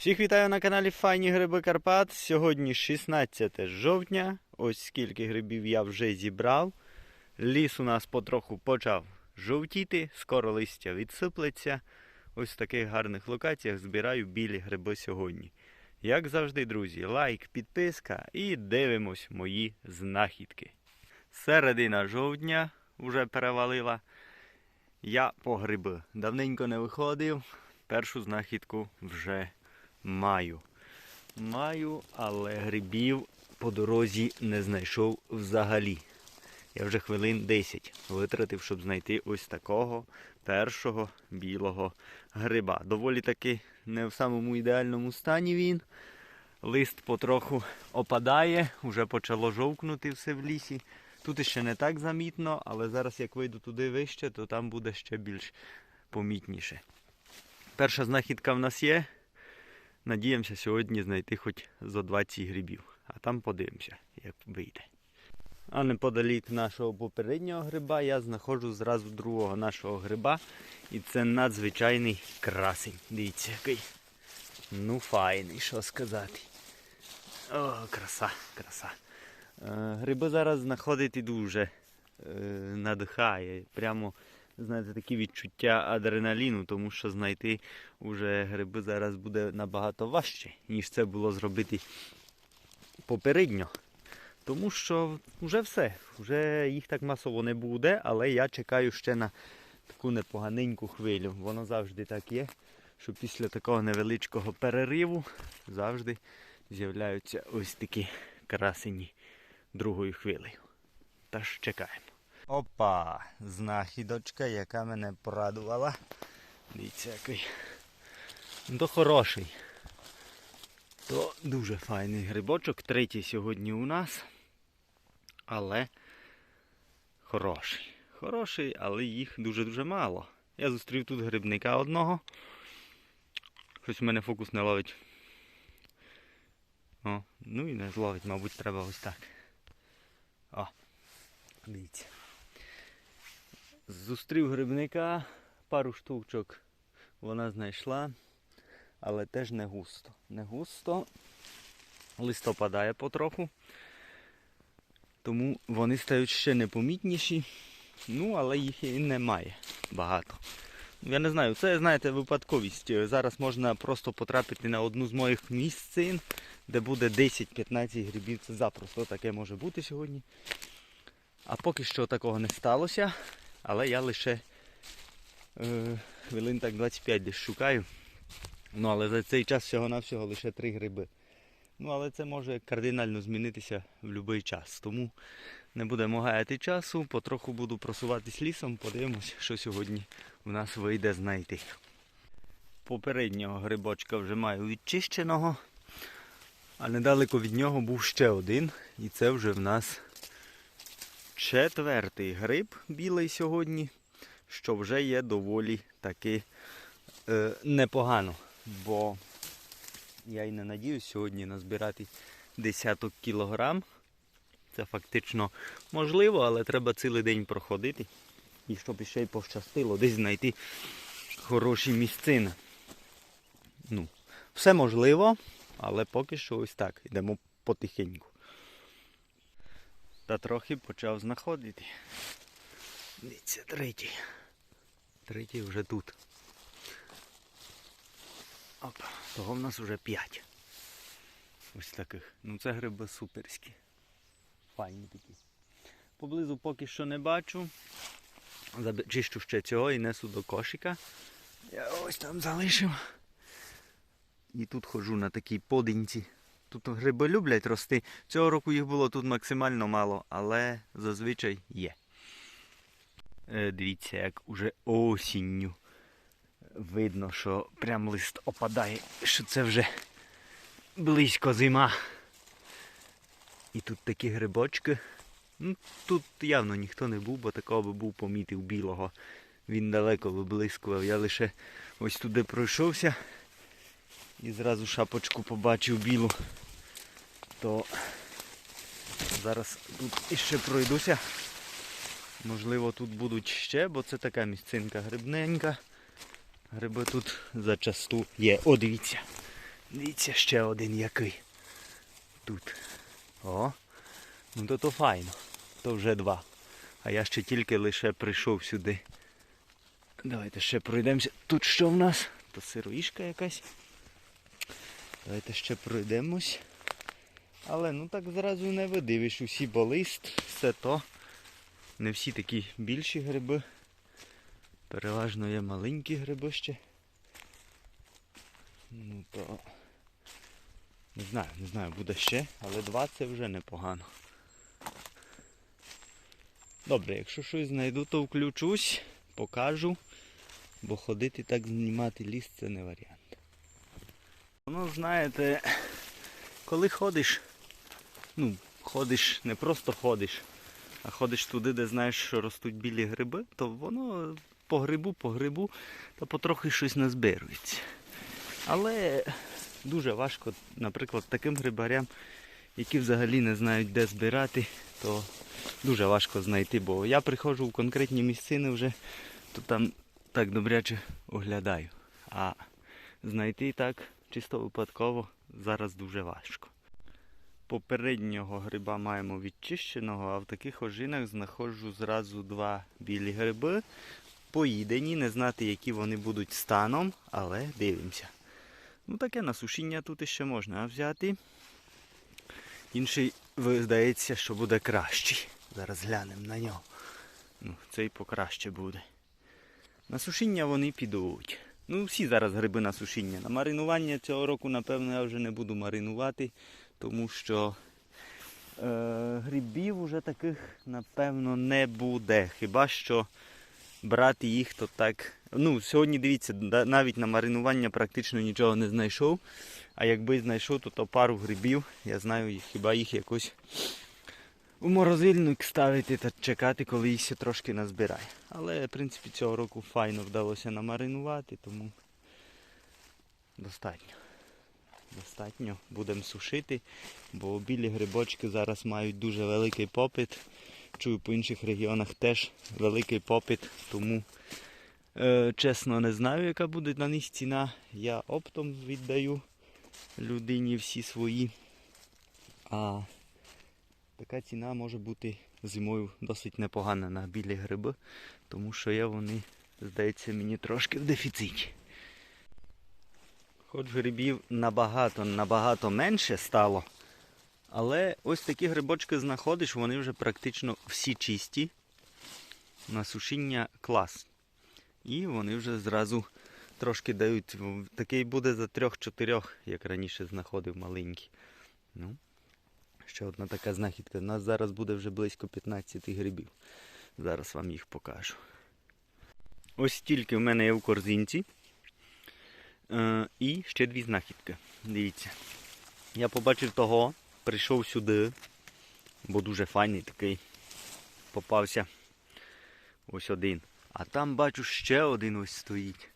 Всіх вітаю на каналі Файні Гриби Карпат. Сьогодні 16 жовтня. Ось скільки грибів я вже зібрав. Ліс у нас потроху почав жовтіти, скоро листя відсиплеться. Ось в таких гарних локаціях збираю білі гриби сьогодні. Як завжди, друзі, лайк, підписка і дивимось мої знахідки. Середина жовтня вже перевалила. Я по гриби давненько не виходив. Першу знахідку вже маю. Маю, але грибів по дорозі не знайшов взагалі. Я вже хвилин 10 витратив, щоб знайти ось такого першого білого гриба. Доволі таки не в самому ідеальному стані він. Лист потроху опадає, вже почало жовкнути все в лісі. Тут ще не так замітно, але зараз як вийду туди вище, то там буде ще більш помітніше. Перша знахідка в нас є. Надіємося сьогодні знайти хоч зо 20 грибів, а там подивимося, як вийде. А неподалік нашого попереднього гриба я знаходжу зразу другого нашого гриба. І це надзвичайний красень. Дивіться, який. Ну, файний, що сказати. О, краса, краса. Е, Гриби зараз знаходити дуже е, надихає. Прямо, знаєте, такі відчуття адреналіну, тому що знайти уже гриби зараз буде набагато важче, ніж це було зробити попередньо. Тому що вже все, вже їх так масово не буде, але я чекаю ще на таку непоганеньку хвилю. Воно завжди так є, що після такого невеличкого перериву завжди з'являються ось такі красені другою хвилею. Та ж чекаємо. Опа! Знахідочка, яка мене порадувала. Дивіться, який. Ну, То хороший. То дуже файний грибочок. Третій сьогодні у нас. Але хороший. Хороший, але їх дуже-дуже мало. Я зустрів тут грибника одного. Щось в мене фокус не ловить. О, ну і не зловить, мабуть, треба ось так. О, дивіться. Зустрів грибника, пару штучок вона знайшла, але теж не густо. Не густо. Лист опадає потроху. Тому вони стають ще непомітніші. Ну, але їх і немає багато. Я не знаю, це, знаєте, випадковість. Зараз можна просто потрапити на одну з моїх місцин, де буде 10-15 грибів. Це запросто таке може бути сьогодні. А поки що такого не сталося. Але я лише е, хвилин так 25 десь шукаю. Ну, але за цей час всього-навсього лише 3 гриби. Ну, але це може кардинально змінитися в будь-який час. Тому не будемо гаяти часу, потроху буду просуватись лісом, подивимось, що сьогодні у нас вийде знайти. Попереднього грибочка вже маю відчищеного, а недалеко від нього був ще один. І це вже в нас четвертий гриб білий сьогодні, що вже є доволі таки е, непогано. Бо я й не надіюсь сьогодні назбирати десяток кілограм. Це фактично можливо, але треба цілий день проходити. І щоб ще й пощастило, десь знайти хороші місцини. Ну, все можливо, але поки що ось так. Йдемо потихеньку. Та трохи почав знаходити. Дивіться, третій. Третій вже тут. Опа, того в нас вже п'ять. Ось таких. Ну це гриби суперські. Файні такі. Поблизу поки що не бачу. Чищу ще цього і несу до кошика. Я ось там залишив. І тут ходжу на такій подинці. Тут гриби люблять рости. Цього року їх було тут максимально мало, але зазвичай є. Е, дивіться, як уже осінню видно, що прям лист опадає, що це вже близько зима. І тут такі грибочки. Ну, тут явно ніхто не був, бо такого би був помітив білого. Він далеко виблискував. Я лише ось туди пройшовся і зразу шапочку побачив білу. То зараз тут іще пройдуся. Можливо, тут будуть ще, бо це така місцинка грибненька. Гриби тут зачасту є. О, дивіться. Дивіться, ще один який. Тут. О. Ну то то файно. То вже два. А я ще тільки лише прийшов сюди. Давайте ще пройдемося. Тут що в нас? То сироїшка якась. Давайте ще пройдемось. Але ну так зразу не видивиш. Усі болист, все то. Не всі такі більші гриби. Переважно є маленькі гриби ще. Ну то. Не знаю, не знаю, буде ще, але два це вже непогано. Добре, якщо щось знайду, то включусь, покажу, бо ходити так знімати ліс це не варіант. Ну, знаєте, коли ходиш, ну, ходиш, не просто ходиш, а ходиш туди, де знаєш, що ростуть білі гриби, то воно по грибу, по грибу, та потрохи щось назбирується. Але дуже важко, наприклад, таким грибарям, які взагалі не знають, де збирати, то дуже важко знайти, бо я приходжу в конкретні місцини вже, то там так добряче оглядаю. А знайти так чисто випадково зараз дуже важко. Попереднього гриба маємо відчищеного, а в таких ожинах знаходжу зразу два білі гриби. Поїдені, не знати, які вони будуть станом, але дивимося. Ну таке на сушіння тут іще можна взяти. Інший, здається, що буде кращий. Зараз глянемо на нього. Ну, цей покраще буде. На сушіння вони підуть. Ну, всі зараз гриби на сушіння. На маринування цього року, напевно, я вже не буду маринувати, тому що е, грибів уже таких, напевно, не буде. Хіба що брати їх, то так. Ну, сьогодні дивіться, навіть на маринування практично нічого не знайшов. А якби знайшов, то, то пару грибів. Я знаю, хіба їх якось у морозильник ставити та чекати, коли їх ще трошки назбирає. Але, в принципі, цього року файно вдалося намаринувати, тому достатньо. Достатньо. Будемо сушити, бо білі грибочки зараз мають дуже великий попит. Чую, по інших регіонах теж великий попит, тому е, чесно не знаю, яка буде на них ціна. Я оптом віддаю людині всі свої. А така ціна може бути зимою досить непогана на білі гриби, тому що є вони, здається, мені трошки в дефіциті. Хоч грибів набагато, набагато менше стало, але ось такі грибочки знаходиш, вони вже практично всі чисті. На сушіння клас. І вони вже зразу трошки дають. Такий буде за трьох-чотирьох, як раніше знаходив маленький. Ну, ще одна така знахідка. У нас зараз буде вже близько 15 грибів. Зараз вам їх покажу. Ось стільки в мене є в корзинці. Е, і ще дві знахідки. Дивіться. Я побачив того, прийшов сюди, бо дуже файний такий попався. Ось один. А там бачу ще один ось стоїть.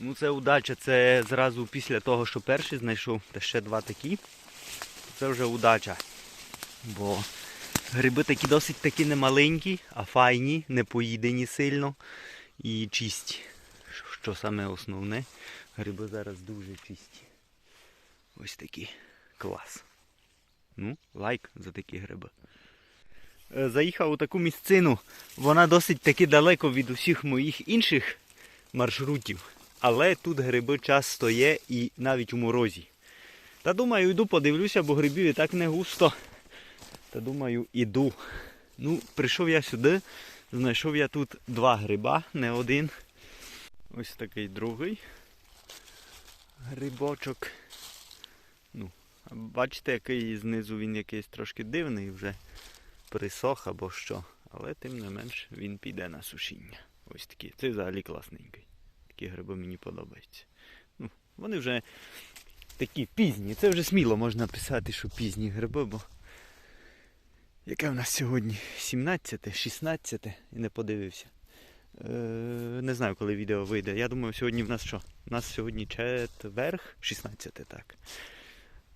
Ну це удача, це зразу після того, що перший знайшов, та ще два такі. Це вже удача. Бо гриби такі досить такі немаленькі, а файні, не поїдені сильно і чисті. Що- саме основне, гриби зараз дуже чисті. Ось такі. Клас. Ну, лайк за такі гриби. Е, Заїхав у таку місцину. Вона досить таки далеко від усіх моїх інших маршрутів. Але тут гриби часто є і навіть у морозі. Та думаю, йду подивлюся, бо грибів і так не густо. Та думаю, іду. Ну, прийшов я сюди, знайшов я тут два гриба, не один. Ось такий другий грибочок. Ну, бачите, який знизу він якийсь трошки дивний, вже присох або що. Але тим не менш він піде на сушіння. Ось такі. Це взагалі класненький. Такі гриби мені подобаються. Ну, вони вже такі пізні. Це вже сміло можна писати, що пізні гриби, бо яке в нас сьогодні? 17, 16 і не подивився. Е, не знаю, коли відео вийде. Я думаю, сьогодні в нас що? У нас сьогодні четверг, 16, так.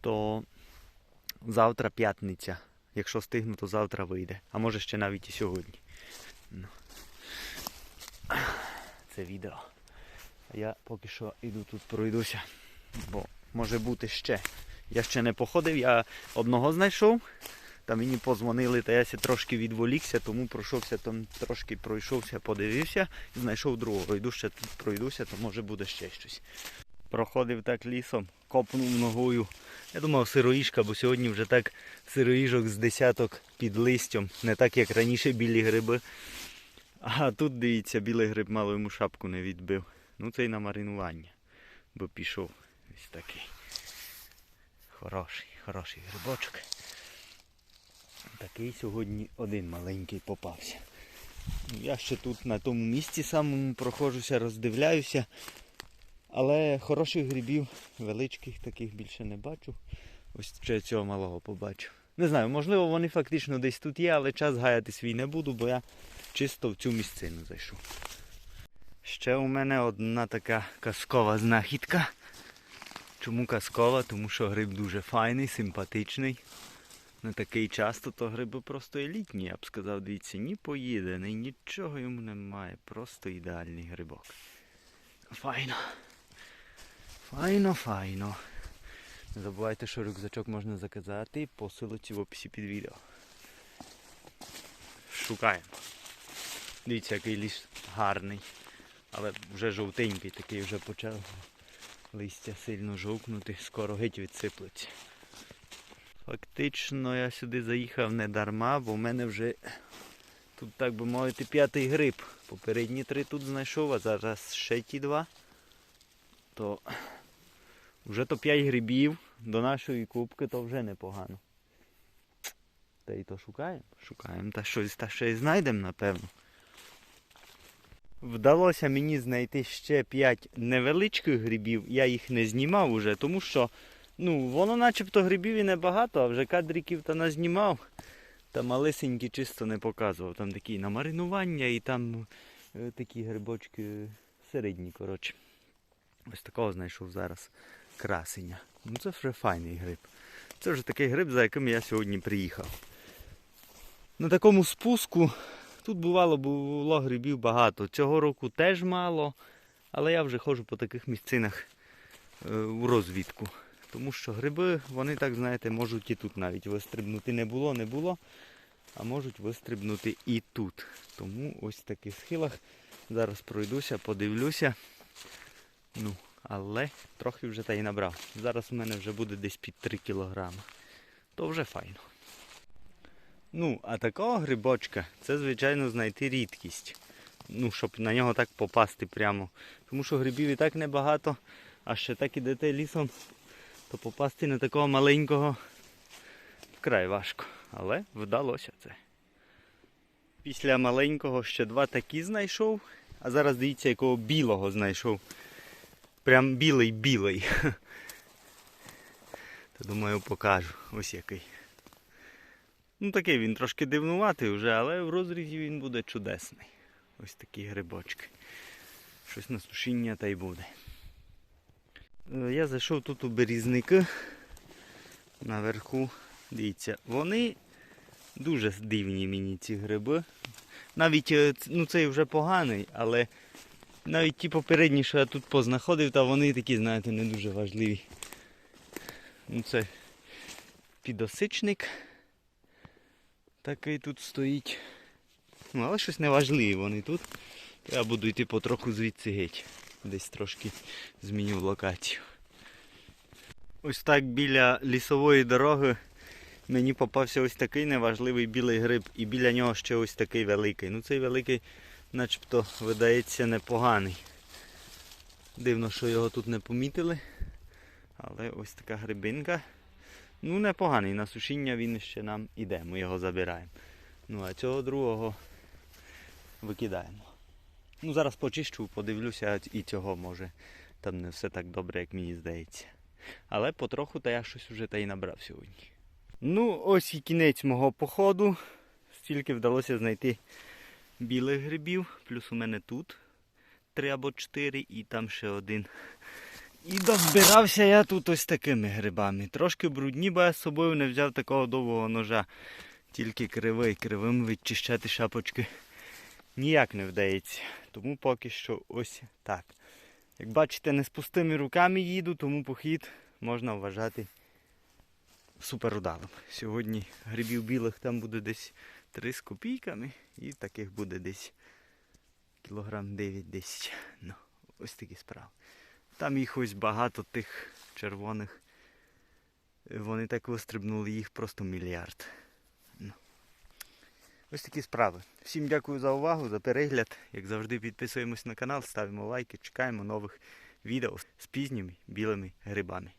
То завтра п'ятниця. Якщо встигну, то завтра вийде. А може ще навіть і сьогодні. Ну. Це відео. А я поки що йду тут пройдуся, бо може бути ще. Я ще не походив, я одного знайшов. Та мені позвонили, та я ся трошки відволікся, тому пройшовся там, трошки пройшовся, подивився і знайшов другого. Йду ще тут пройдуся, то може буде ще щось. Проходив так лісом, копнув ногою. Я думав сироїжка, бо сьогодні вже так сироїжок з десяток під листям, не так як раніше білі гриби. А тут дивіться, білий гриб мало йому шапку не відбив. Ну це й на маринування, бо пішов ось такий. Хороший, хороший грибочок. Такий сьогодні один маленький попався. Я ще тут на тому місці самому проходжуся, роздивляюся. Але хороших грибів, величких таких більше не бачу. Ось ще цього малого побачу. Не знаю, можливо, вони фактично десь тут є, але час гаяти свій не буду, бо я чисто в цю місцину зайшов. Ще у мене одна така казкова знахідка. Чому казкова? Тому що гриб дуже файний, симпатичний. Не такий часто, то гриби просто елітні, я б сказав, дивіться, ні поїдений, нічого йому немає. Просто ідеальний грибок. Файно. Файно, файно. Не забувайте, що рюкзачок можна заказати по в описі під відео. Шукаємо. Дивіться, який ліс гарний. Але вже жовтенький, такий вже почав листя сильно жовкнути, скоро геть відсиплеться. Фактично я сюди заїхав не дарма, бо в мене вже тут, так би мовити, п'ятий гриб. Попередні три тут знайшов, а зараз ще ті два. То вже то п'ять грибів до нашої кубки, то вже непогано. Та й то шукаємо. Шукаємо та щось та ще й знайдемо, напевно. Вдалося мені знайти ще 5 невеличких грибів. Я їх не знімав уже, тому що ну, воно начебто грибів і небагато, а вже кадриків та назнімав. Та малесенькі чисто не показував. Там такі на маринування і там е, такі грибочки середні, коротше. Ось такого знайшов зараз красення. Ну це вже файний гриб. Це вже такий гриб, за яким я сьогодні приїхав. На такому спуску тут бувало було грибів багато. Цього року теж мало, але я вже ходжу по таких місцинах е, у розвідку. Тому що гриби, вони так, знаєте, можуть і тут навіть вистрибнути. Не було, не було, а можуть вистрибнути і тут. Тому ось в таких схилах зараз пройдуся, подивлюся. Ну, але трохи вже та й набрав. Зараз у мене вже буде десь під 3 кілограми. То вже файно. Ну, а такого грибочка це, звичайно, знайти рідкість. Ну, щоб на нього так попасти прямо. Тому що грибів і так небагато, а ще так ідете лісом, то попасти на такого маленького вкрай важко. Але вдалося це. Після маленького ще два такі знайшов, а зараз дивіться, якого білого знайшов. Прям білий-білий. То думаю покажу. Ось який. Ну такий він трошки дивнуватий вже, але в розрізі він буде чудесний. Ось такі грибочки. Щось на сушіння та й буде. Е, Я зайшов тут у берізники. Наверху. Дивіться, вони дуже дивні мені ці гриби. Навіть е, ну цей вже поганий, але навіть ті попередні, що я тут познаходив, та вони такі, знаєте, не дуже важливі. Ну це підосичник. Такий тут стоїть. Ну, але щось неважливе вони тут. Я буду йти потроху звідси геть. Десь трошки зміню локацію. Ось так біля лісової дороги мені попався ось такий неважливий білий гриб. І біля нього ще ось такий великий. Ну цей великий начебто видається непоганий. Дивно, що його тут не помітили. Але ось така грибинка. Ну, непоганий. На сушіння він ще нам іде, ми його забираємо. Ну, а цього другого викидаємо. Ну, зараз почищу, подивлюся, і цього може. Там не все так добре, як мені здається. Але потроху та я щось вже та й набрав сьогодні. Ну, ось і кінець мого походу. Стільки вдалося знайти білих грибів. Плюс у мене тут три або чотири і там ще один. І дозбирався я тут ось такими грибами. Трошки брудні, бо я з собою не взяв такого довгого ножа. Тільки кривий, кривим відчищати шапочки ніяк не вдається. Тому поки що ось так. Як бачите, не з пустими руками їду, тому похід можна вважати суперудалим. Сьогодні грибів білих там буде десь 3 з копійками, і таких буде десь кілограм 9-10. Ну, ось такі справи. Там їх ось багато тих червоних. Вони так вистрибнули їх просто мільярд. Ну. Ось такі справи. Всім дякую за увагу, за перегляд. Як завжди, підписуємось на канал, ставимо лайки, чекаємо нових відео з пізніми білими грибами.